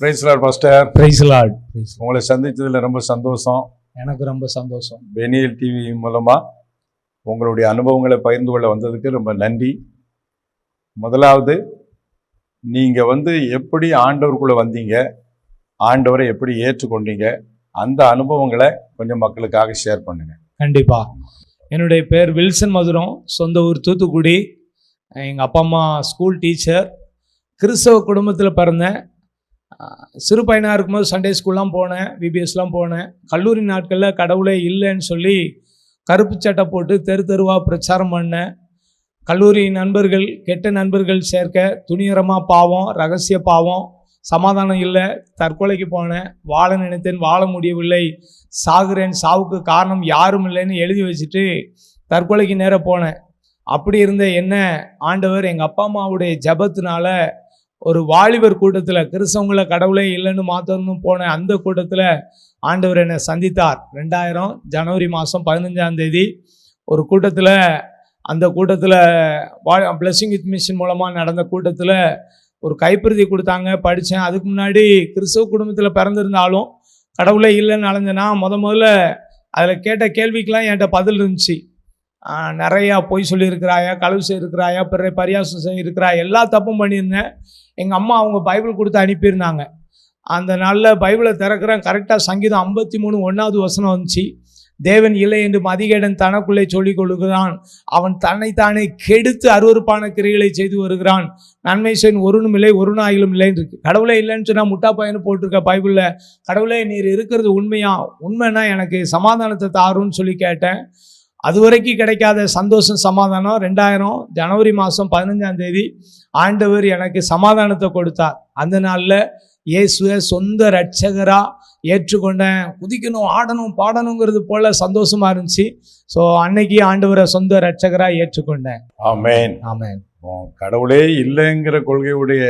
Praise lord pastor praise lord உங்களை சந்திச்சதுல ரொம்ப சந்தோஷம். எனக்கு ரொம்ப சந்தோஷம். பெனியல் டிவி மூலமா உங்களுடைய அனுபவங்களை பகிர்ந்து கொள்ள வந்ததுக்கு ரொம்ப நன்றி. முதலாவது நீங்க வந்து எப்படி ஆண்டவருக்குள்ள வந்தீங்க? ஆண்டவரை எப்படி ஏற்றுக்கொண்டீங்க? அந்த அனுபவங்களை கொஞ்சம் மக்களுக்காக ஷேர் பண்ணுங்க. கண்டிப்பா. என்னுடைய பேர் வில்சன் மதுரம் சொந்த ஊர் தூத்துக்குடி. எங்கள் அப்பா அம்மா ஸ்கூல் டீச்சர் கிறிஸ்தவ குடும்பத்தில் பிறந்தேன். சிறு பையனாக இருக்கும்போது சண்டே ஸ்கூல்லாம் போனேன் விபிஎஸ்லாம் போனேன். கல்லூரி நாட்களில் கடவுளே இல்லைன்னு சொல்லி கருப்பு சட்டை போட்டு தெரு தெருவாக பிரச்சாரம் பண்ணேன். கல்லூரி நண்பர்கள் கெட்ட நண்பர்கள் சேர்க்க துணிகரமாக பாவம் ரகசிய பாவம் சமாதானம் இல்லை தற்கொலைக்கு போனேன். வாழ நினைத்தேன் வாழ முடியவில்லை. சாகுறேன் சாவுக்கு காரணம் யாரும் இல்லைன்னு எழுதி வச்சுட்டு தற்கொலைக்கு நேராக போனேன். அப்படி இருந்த என்ன ஆண்டவர் எங்கள் அப்பா அம்மாவுடைய ஜபத்தினால ஒரு வாலிபர் கூட்டத்தில் கிறிஸ்தவங்களை கடவுளே இல்லைன்னு மாற்றணும்னு போன அந்த கூட்டத்தில் ஆண்டவர் என்னை சந்தித்தார். ரெண்டாயிரம் ஜனவரி மாதம் பதினஞ்சாம் தேதி ஒரு கூட்டத்தில் அந்த கூட்டத்தில் வா பிளஸ்ஸிங் வித் மிஷின் மூலமாக நடந்த கூட்டத்தில் ஒரு கைப்பிரதி கொடுத்தாங்க படித்தேன் அதுக்கு முன்னாடி கிறிஸ்தவ குடும்பத்தில் பிறந்திருந்தாலும் கடவுளே இல்லைன்னு நடந்தேன்னா முத முதல்ல அதில் கேட்ட கேள்விக்கெலாம் என்கிட்ட பதில் இருந்துச்சு. நிறையா பொய் சொல்லியிருக்கிறாயா களவு செய்யிருக்கிறாயா பிற பரியாசம் செய்யிருக்கிறா எல்லா தப்பும் பண்ணியிருந்தேன். எங்கள் அம்மா அவங்க பைபிள் கொடுத்து அனுப்பியிருந்தாங்க. அந்த நாளில் பைபிளை திறக்கிறேன். கரெக்டாக சங்கீதம் ஐம்பத்தி மூணு ஒன்றாவது வசனம் வந்துச்சு. தேவன் இல்லை என்று மதிகேடன் தனக்குள்ளே சொல்லிக் கொள்கிறான். அவன் தன்னைத்தானே கெடுத்து அருவருப்பான கிரிகளை செய்து வருகிறான். நன்மை செய்யும் ஒருனும் இல்லை ஒரு நாயிலும் இல்லைன்னு இருக்கு கடவுளே இல்லைன்னு சொன்னால் முட்டா பையனு போட்டிருக்க பைபிளில். கடவுளே நீர் இருக்கிறது உண்மையா? உண்மைன்னா எனக்கு சமாதானத்தை தாருன்னு சொல்லி கேட்டேன். அது வரைக்கும் கிடைக்காத சந்தோஷம் சமாதானம். ரெண்டாயிரம் ஜனவரி மாதம் பதினஞ்சாம் தேதி ஆண்டவர் எனக்கு சமாதானத்தை கொடுத்தார். அந்த நாளில் இயேசுவை சொந்த ரட்சகராக ஏற்றுக்கொண்டேன். குதிக்கணும் ஆடணும் பாடணுங்கிறது போல சந்தோஷமா இருந்துச்சு. ஸோ அன்னைக்கு ஆண்டவரை சொந்த ரட்சகராக ஏற்றுக்கொண்டேன். ஆமென். உம், கடவுளே இல்லைங்கிற கொள்கையுடைய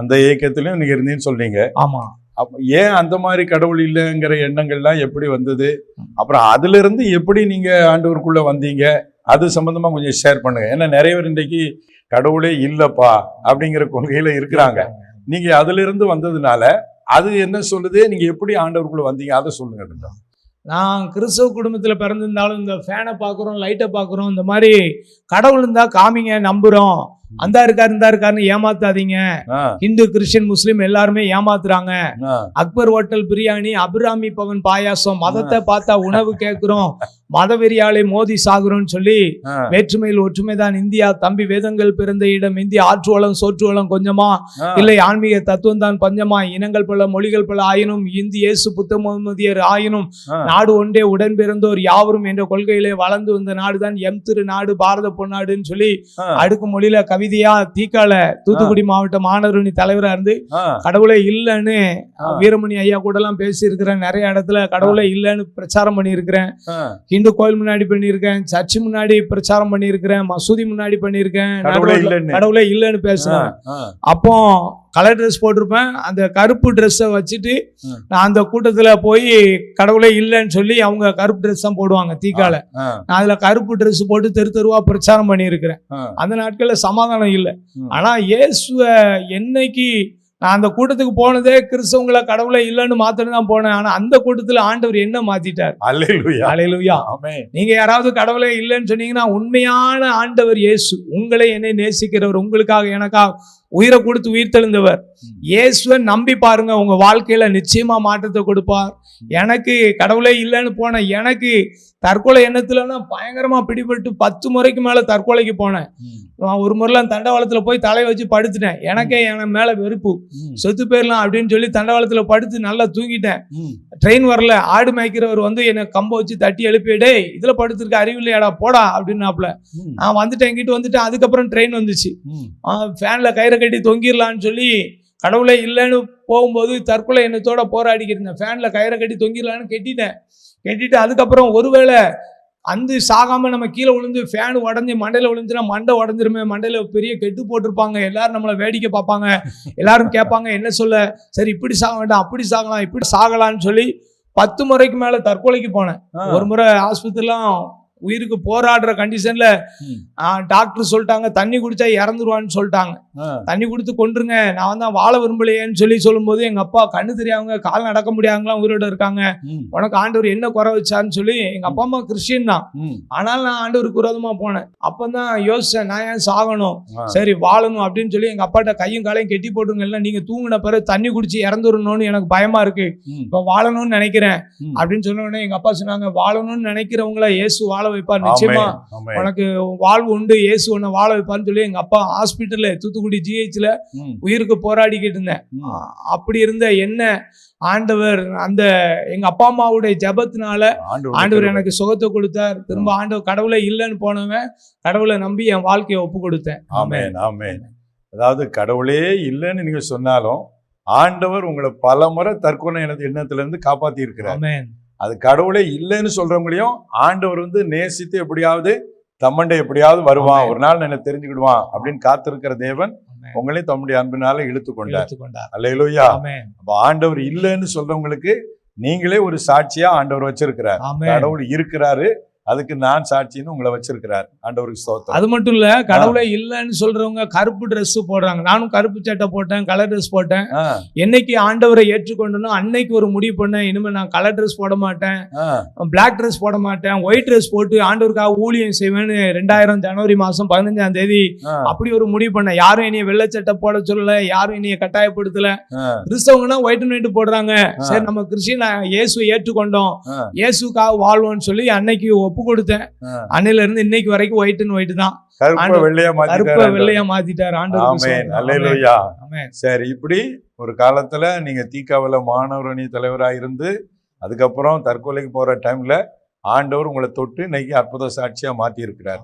அந்த இயக்கத்திலையும் நீங்க இருந்தீங்கன்னு சொல்றீங்க. ஆமாம் அப்ப ஏன் அந்த மாதிரி கடவுள் இல்லைங்கிற எண்ணங்கள்லாம் எப்படி வந்தது? அப்புறம் அதுல இருந்து எப்படி நீங்க ஆண்டவருக்குள்ள வந்தீங்க? அது சம்பந்தமா கொஞ்சம் ஷேர் பண்ணுங்க. ஏன்னா நிறைய பேர் இன்றைக்கு கடவுளே இல்லப்பா அப்படிங்கிற கொள்கையில இருக்கிறாங்க. நீங்க அதுல இருந்து வந்ததுனால அது என்ன சொல்லுது? நீங்க எப்படி ஆண்டவருக்குள்ள வந்தீங்க? அதை சொல்லுங்க கொஞ்சம். நான் கிறிஸ்தவ குடும்பத்தில் பிறந்திருந்தாலும் இந்த ஃபேனை பார்க்குறோம் லைட்டை பார்க்குறோம் இந்த மாதிரி கடவுள் இருந்தா காமிங்க நம்புகிறோம் அந்த இருக்காரு இந்த இருக்காருன்னு ஏமாத்தாதீங்க. இந்து கிறிஸ்டின் முஸ்லீம் எல்லாருமே ஏமாத்துறாங்க. அக்பர் ஹோட்டல் பிரியாணி அபிராமி பவன் பாயாசம் மதத்தை பார்த்தா உணவு கேட்குறோம் மதவெறியாலே மோதி சாகுறோம்னு சொல்லி வேற்றுமையில் ஒற்றுமைதான் இந்தியா தம்பி வேதங்கள் பிறந்த இடம் இந்தியா ஆற்று வளம் சோற்று வளம் கொஞ்சமா. இல்லை ஆன்மீக தத்துவம் தான் பஞ்சமா இனங்கள் பல மொழிகள் பல ஆயினும் இந்தி இயேசு புத்த முகமதியர் ஆயினும். நாடு ஒன்றே உடன் பிறந்தோர் யாவரும் என்ற கொள்கையிலே வளர்ந்து வந்த நாடுதான் எம் திரு நாடு பாரத பொன்னாடுன்னு சொல்லி அடுக்கு மொழியில கவிதையா தீக்கால தூத்துக்குடி மாவட்ட மாணவரணி தலைவரா இருந்து கடவுளே இல்லைன்னு. வீரமணி ஐயா கூட எல்லாம் பேசியிருக்கிறேன் நிறைய இடத்துல கடவுளே இல்லைன்னு பிரச்சாரம் பண்ணியிருக்கிறேன் ஆ. இந்து கோயில் முன்னாடி பண்ணியிருக்கேன் சர்ச்சு முன்னாடி பிரச்சாரம் பண்ணியிருக்கிறேன் மசூதி முன்னாடி பண்ணியிருக்கேன் கடவுளே இல்லைன்னு. பேசுறேன். அப்போ கலர் ட்ரெஸ் போட்டிருப்பேன் அந்த கருப்பு ட்ரெஸ்ஸை வச்சுட்டு. நான் அந்த கூட்டத்தில் போய் கடவுளே இல்லைன்னு சொல்லி அவங்க கருப்பு ட்ரெஸ் தான் போடுவாங்க தீக்கால நான் அதில் கருப்பு ட்ரெஸ் போட்டு தெரு தெருவா பிரச்சாரம் பண்ணியிருக்கிறேன். அந்த நாட்களில் சமாதானம் இல்லை. ஆனால் இயேசுவை என்னைக்கு நான் அந்த கூட்டத்துக்கு போனதே கிறிஸ்தவங்களை கடவுளே இல்லைன்னு மாத்தணும் தான் போனேன் ஆனால் அந்த கூட்டத்தில் ஆண்டவர் என்ன மாத்திட்டார். அலையிலுயா ஆமென். நீங்க யாராவது கடவுளே இல்லைன்னு சொன்னீங்கன்னா உண்மையான ஆண்டவர் இயேசு உங்களை என்னை நேசிக்கிறவர் உங்களுக்காக எனக்காக உயிரை கொடுத்து உயிர் தெழுந்தவர். இயேசுவை நம்பி பாருங்க உங்க வாழ்க்கையில நிச்சயமா மாற்றத்தை கொடுப்பார். எனக்கு கடவுளே இல்லைன்னு போன எனக்கு தற்கொலை எண்ணத்துலன்னா பயங்கரமா பிடிபட்டு பத்து முறைக்கு மேல தற்கொலைக்கு போனேன். ஒரு முறைலாம் தண்டவாளத்துல போய் தலை வச்சு படுத்துட்டேன். எனக்கே என் மேல வெறுப்பு. செத்து போயிடலாம் அப்படின்னு சொல்லி தண்டவாளத்துல படுத்து நல்லா தூங்கிட்டேன். ட்ரெயின் வரல. ஆடு மேய்க்கிறவர் வந்து என்னை கம்ப வச்சு தட்டி எழுப்பி டேய் இதுல படுத்திருக்க அறிவில்லையாடா போடா அப்படின்னாப்புல. ம், நான் வந்துட்டேன் எங்கிட்ட வந்துட்டேன். அதுக்கப்புறம் ட்ரெயின் வந்துச்சு. ஃபேன்ல கயிறை கட்டி தொங்கிடலான்னு சொல்லி கடவுளே இல்லைன்னு போகும்போது தற்கொலை எண்ணத்தோட போராடிக்கிட்டு இருந்தேன். ஃபேன்ல கயிறை கட்டி தொங்கிடலான்னு கட்டிட்டேன். கட்டிட்டு அதுக்கப்புறம் ஒருவேளை அந்த சாகாம நம்ம கீழே விழுந்து ஃபேன் உடஞ்சி மண்டையில விழுந்துச்சுன்னா மண்டை உடஞ்சிருமே. மண்டையில பெரிய கெட்டு போட்டிருப்பாங்க. எல்லாரும் நம்மளை வேடிக்கை பார்ப்பாங்க. எல்லாரும் கேட்பாங்க என்ன சொல்ல? சரி இப்படி சாக வேண்டாம் அப்படி சாகலாம் இப்படி சாகலாம்னு சொல்லி பத்து முறைக்கு மேல தற்கொலைக்கு போனேன். ஒரு முறை ஆஸ்பத்திரிலாம் உயிருக்கு போராடுற கண்டிஷன்ல. டாக்டர் சொல்லிட்டாங்க தண்ணி குடிச்சா இறந்துருவான்னு சொல்லிட்டாங்க. தண்ணி கொடுத்து கொண்டுருங்க நான் தான் வாழ விரும்பலையேன்னு சொல்லி சொல்லும்போது எங்க அப்பா கண்ணு தெரியாமங்க கால் நடக்க முடியாதவங்களாம் உயிரோட இருக்காங்க. உனக்கு ஆண்டவர் என்ன குறை வச்சான்னு சொல்லி எங்க அப்பா அம்மா கிறிஸ்டியன் தான். ம், ஆனாலும் நான் ஆண்டவருக்கு விரோதமா போனேன். அப்பதான் யோசிச்சேன் நான் ஏன் சாகணும். சரி வாழணும் அப்படின்னு சொல்லி எங்க அப்பாட்ட கையும் காலையும் கெட்டி போட்டுங்க இல்லை நீங்க தூங்கின பிறகு தண்ணி குடிச்சு இறந்துடணும்னு எனக்கு பயமா இருக்கு. இப்ப வாழணும்னு நினைக்கிறேன். அப்படின்னு சொன்ன உடனே எங்க அப்பா சொன்னாங்க வாழணும்னு நினைக்கிறவங்கள இயேசு வாழ வைப்பார். நிச்சயமா. உனக்கு வாழ்வு உண்டு இயேசு உன்னை வாழ வைப்பார்னு சொல்லி எங்க அப்பா ஹாஸ்பிட்டல்ல தூத்துக்குடி ஜிஹெச்ல உயிருக்கு போராடிக்கிட்டு இருந்தேன் அப்படி இருந்த என்ன ஆண்டவர் அந்த எங்க அப்பா அம்மாவுடைய ஜெபத்தினால ஆண்டவர். எனக்கு சுகத்தை கொடுத்தார். திரும்ப ஆண்டவர் கடவுளே இல்லைன்னு போனவன் கடவுளை நம்பி என் வாழ்க்கையை ஒப்பு கொடுத்தேன் ஆமென். ஆமென். அதாவது கடவுளே இல்லைன்னு நீங்க சொன்னாலும் ஆண்டவர் உங்களை பல முறை தற்கொலை எண்ண- எண்ணத்துல இருந்து காப்பாத்தி இருக்கிறார் அது கடவுளே இல்லைன்னு சொல்றவங்களையும் ஆண்டவர் வந்து நேசித்து எப்படியாவது தம்மண்டை எப்படியாவது வருவான். ஒரு நாள் என்ன தெரிஞ்சுக்கிடுவான் அப்படின்னு காத்திருக்கிற தேவன். உங்களையும் தம்முடைய அன்பினால இழுத்து கொண்டார் அல்லையிலோயா அப்ப ஆண்டவர் இல்லைன்னு சொல்றவங்களுக்கு நீங்களே ஒரு சாட்சியா ஆண்டவர் வச்சிருக்கிறார். கடவுள் இருக்கிறாரு. அதுக்கு நான் சாட்சின்னு உங்களை வச்சிருக்கிறார். ஆண்டவருக்கு ஸ்தோத்திரம். அது மட்டும் இல்ல கடவுளே இல்லைன்னு சொல்றவங்க கருப்பு Dress போடுறாங்க. நானும் கருப்பு சட்டை போட்டேன் கலர் Dress போட்டேன். என்னைக்கு ஆண்டவரை ஏற்றுக்கொண்டனோ அன்னைக்கு ஒரு முடிவு பண்ணேன் இனிமே நான் கலர் Dress போட மாட்டேன். பிளாக் Dress போட மாட்டேன். ஒயிட் Dress போட்டு ஆண்டவருக்காக ஊழியம் செய்வேன்னு ரெண்டாயிரம் ஜனவரி மாசம் பதினஞ்சாம் தேதி அப்படி ஒரு முடிவு பண்ணேன் யாரும் என்னைய வெள்ளை சட்டை போட சொல்லல யாரும் என்னைய கட்டாயப்படுத்தல. கிறிஸ்தவங்கன்னா ஒயிட் அண்ட் ஒயிட் போடுறாங்க. சரி நம்ம கிறிஸ்டின் இயேசு ஏற்றுக்கொண்டோம். இயேசுக்காக வாழ்வோம்னு சொல்லி அன்னைக்கு ஒப்பு கொடுத்தேன். அன்னையில இருந்து இன்னைக்கு வரைக்கும் ஒயிட் அண்ட் ஒயிட் தான். கருப்பை ஆண்டவர் வெள்ளையா கருப்பை மாத்திட்டாரு வெள்ளையா மாத்திட்டார். ஆமென். சரி இப்படி ஒரு காலத்துல நீங்க தீக்காவில மாணவர் அணி தலைவரா இருந்து அதுக்கப்புறம் தற்கொலைக்கு போற டைம்ல ஆண்டவர் உங்களை தொட்டு இன்னைக்கு அற்புத சாட்சியா மாத்தி இருக்கிறார்